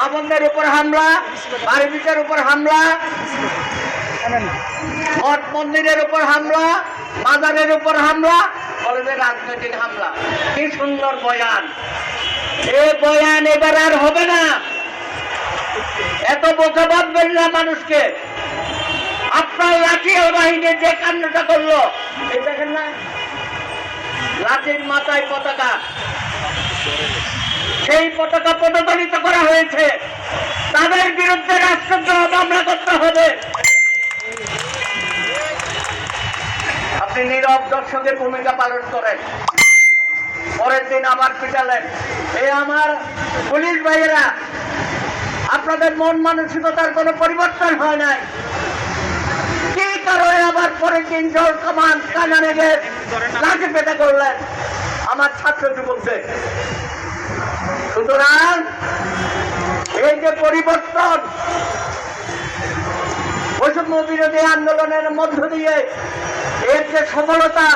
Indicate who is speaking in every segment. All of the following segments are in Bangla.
Speaker 1: মামনদের উপর হামলা বারবিটের উপর হামলা মঠ মন্দিরের উপর হামলা মাজারের উপর হামলা, বলবে রাজনৈতিক হামলা। কি সুন্দর বয়ান। এ বয়ান এবার আর হবে না। এত বোঝা ভাববেন মানুষকে। আপনার লাঠি বাহিনী যে কাণ্ডটা করল দেখেন না? লাঠির মাথায় পতাকা। সেই পতাকা পদদলিত করা হয়েছে। তাদের বিরুদ্ধে রাষ্ট্রদ্রোহ মামলা করতে হবে। আপনি নীরব দর্শকের ভূমিকা পালন করেন। পরের দিন আমার পিটালেন। এই আমার পুলিশ ভাইয়েরা, আপনাদের মন মানসিকতার কোনো পরিবর্তন হয় নাই। কি কারণে আবার পরের দিন জল কামান কানা নেগে লাঠি পেটা করলেন? আমার ছাত্র যুবকদের। সুতরাং এই যে পরিবর্তন, বৈষম্য বিরোধী আন্দোলনের মধ্য দিয়ে এর যে সফলতা,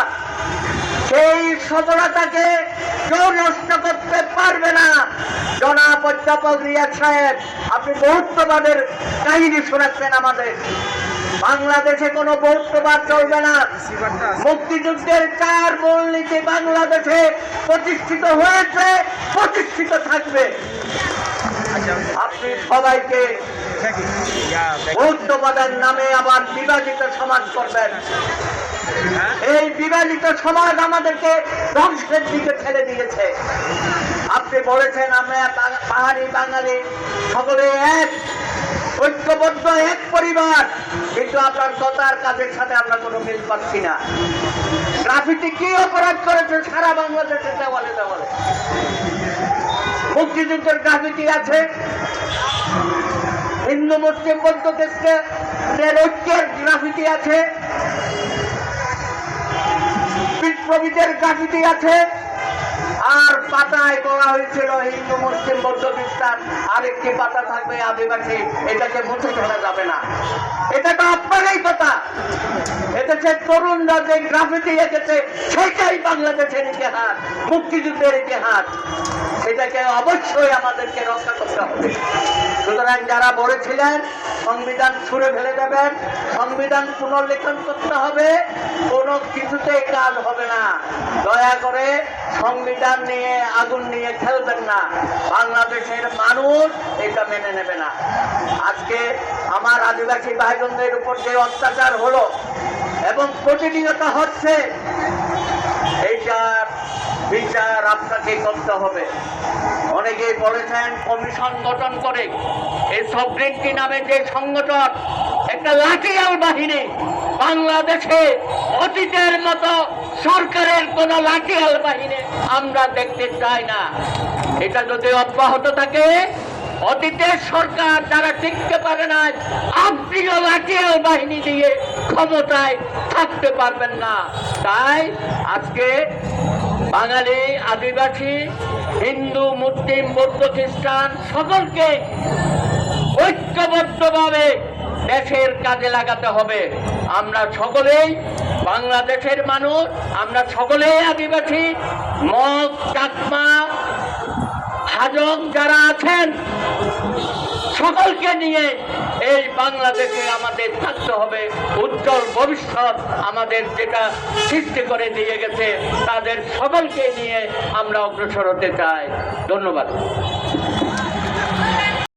Speaker 1: সেই সফলতাকে কেউ নষ্ট করতে পারবে না। জনাব অধ্যাপক রিয়াদ সাহেব, আপনি বহুত্ববাদের কাহিনী শোনাচ্ছেন আমাদের। বাংলাদেশে কোনো বহুত্ববাদ চলবে না। মুক্তিযুদ্ধের চার মূলনীতি বাংলাদেশে প্রতিষ্ঠিত হয়েছে, প্রতিষ্ঠিত থাকবে। আপনি সবাইকে বৌদ্ধবাদের নামে আবার বিভাজিত সমাজ করবেন। এই বিভাজিত সমাজ আমাদেরকে ধ্বংসের দিকে ঠেলে দিয়েছে। আপনি বলেছেন, আমরা পাহাড়ি বাঙালি সকলে এক। ঐক্যবদ্ধ এক পরিবার। কিন্তু আপনার কথার কাজের সাথে আমরা কোনো মিল পাচ্ছি না। গ্রাফিতি কি অপরাধ করেছে সারা বাংলাদেশে দেওয়ালে দেওয়ালে। মুক্তিযুদ্ধের গ্রাফিটি আছে। হিন্দু মুসলিম বৌদ্ধ দেশকে ঐক্যের গ্রাফিতি আছে। বিপ্লবীদের গ্রাফিটি আছে। আর পাতায় বলা হয়েছিল হিন্দু, মুসলিম, বৌদ্ধ, খ্রিস্টান, আরেকটি পাতা থাকবে আদিবাসী, এটাকে মুছে ফেলা যাবে না। এটা তো আপনারই কথা যে তরুণরা যে গ্রাফিতি এসেছে সেটাই বাংলাদেশের ইতিহাস, মুক্তিযুদ্ধের ইতিহাস। সেটাকে অবশ্যই আমাদেরকে রক্ষা করতে হবে। সুতরাং যারা বলেছিলেন, সংবিধান ছুঁড়ে ফেলে দেবেন, সংবিধান পুনর্লেখন করতে হবে, কোনো কিছুতেই কাজ হবে না। দয়া করে সংবিধান নিয়ে আগুন নিয়ে খেলবেন না। বাংলাদেশের মানুষ এটা মেনে নেবে না। আজকে আমার আদিবাসী ভাই বোনদের উপর যে অত্যাচার হলো এবং প্রতিনিয়ত হচ্ছে এইটার বিচার আপনাকে করতে হবে। অনেকেই বলেছেন কমিশন গঠন করে। এই সবরিন্টি নামে যে সংগঠন, একটা লাঠিয়াল বাহিনী বাংলাদেশে অতীতের মতো সরকারের কোন লাঠিয়াল বাহিনী আমরা দেখতে চাই না। এটা যদি অব্যাহত থাকে, অতীতের সরকার যারা টিকতে পারে না আপনিও লাঠিয়াল বাহিনী দিয়ে ক্ষমতায় থাকতে পারবেন না। তাই আজকে বাঙালি আদিবাসী, হিন্দু, মুসলিম, বৌদ্ধ, খ্রিস্টান, সকলকে ঐক্যবদ্ধভাবে দেশের কাজে লাগাতে হবে। আমরা সকলেই বাংলাদেশের মানুষ, আমরা সকলেই আদিবাসী। মগ, চাকমা, হাজং যারা আছেন সকলকে নিয়ে এই বাংলাদেশে আমাদের থাকতে হবে। উজ্জ্বল ভবিষ্যৎ আমাদের যেটা সৃষ্টি করে দিয়ে গেছে, তাদের সকলকে নিয়ে আমরা অগ্রসর হতে চাই। ধন্যবাদ।